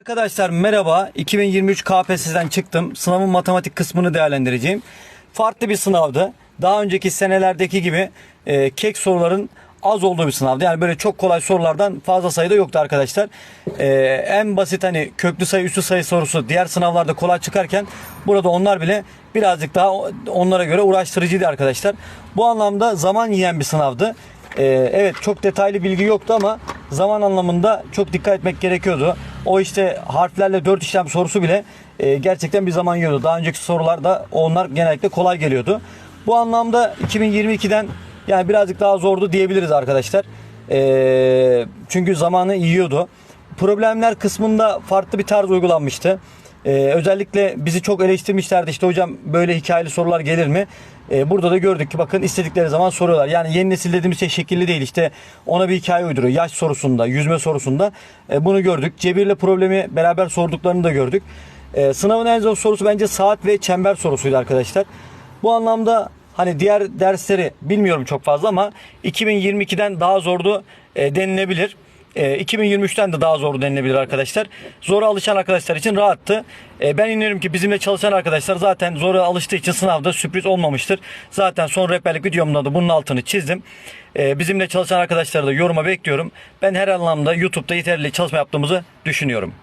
Arkadaşlar merhaba. 2023 KPSS'den çıktım. Sınavın matematik kısmını değerlendireceğim. Farklı bir sınavdı. Daha önceki senelerdeki gibi e, kek soruların az olduğu bir sınavdı. Yani böyle çok kolay sorulardan fazla sayıda yoktu arkadaşlar. E, en basit hani köklü sayı, üstü sayı sorusu diğer sınavlarda kolay çıkarken burada onlar bile birazcık daha onlara göre uğraştırıcıydı arkadaşlar. Bu anlamda zaman yiyen bir sınavdı. Ee, evet çok detaylı bilgi yoktu ama zaman anlamında çok dikkat etmek gerekiyordu. O işte harflerle 4 işlem sorusu bile e, gerçekten bir zaman yiyordu. Daha önceki sorularda onlar genellikle kolay geliyordu. Bu anlamda 2022'den yani birazcık daha zordu diyebiliriz arkadaşlar. Ee, çünkü zamanı yiyordu. Problemler kısmında farklı bir tarz uygulanmıştı. Ee, özellikle bizi çok eleştirmişlerdi işte hocam böyle hikayeli sorular gelir mi? Ee, burada da gördük ki bakın istedikleri zaman soruyorlar. Yani yeni nesil dediğimiz şey şekilli değil işte ona bir hikaye uyduruyor. Yaş sorusunda, yüzme sorusunda e, bunu gördük. Cebirle problemi beraber sorduklarını da gördük. Ee, sınavın en zor sorusu bence saat ve çember sorusuydu arkadaşlar. Bu anlamda hani diğer dersleri bilmiyorum çok fazla ama 2022'den daha zordu e, denilebilir. E, 2023'ten de daha zor denilebilir arkadaşlar. Zora alışan arkadaşlar için rahattı. E, ben inanıyorum ki bizimle çalışan arkadaşlar zaten zora alıştığı için sınavda sürpriz olmamıştır. Zaten son rehberlik videomda da bunun altını çizdim. E, bizimle çalışan arkadaşları da yoruma bekliyorum. Ben her anlamda YouTube'da yeterli çalışma yaptığımızı düşünüyorum.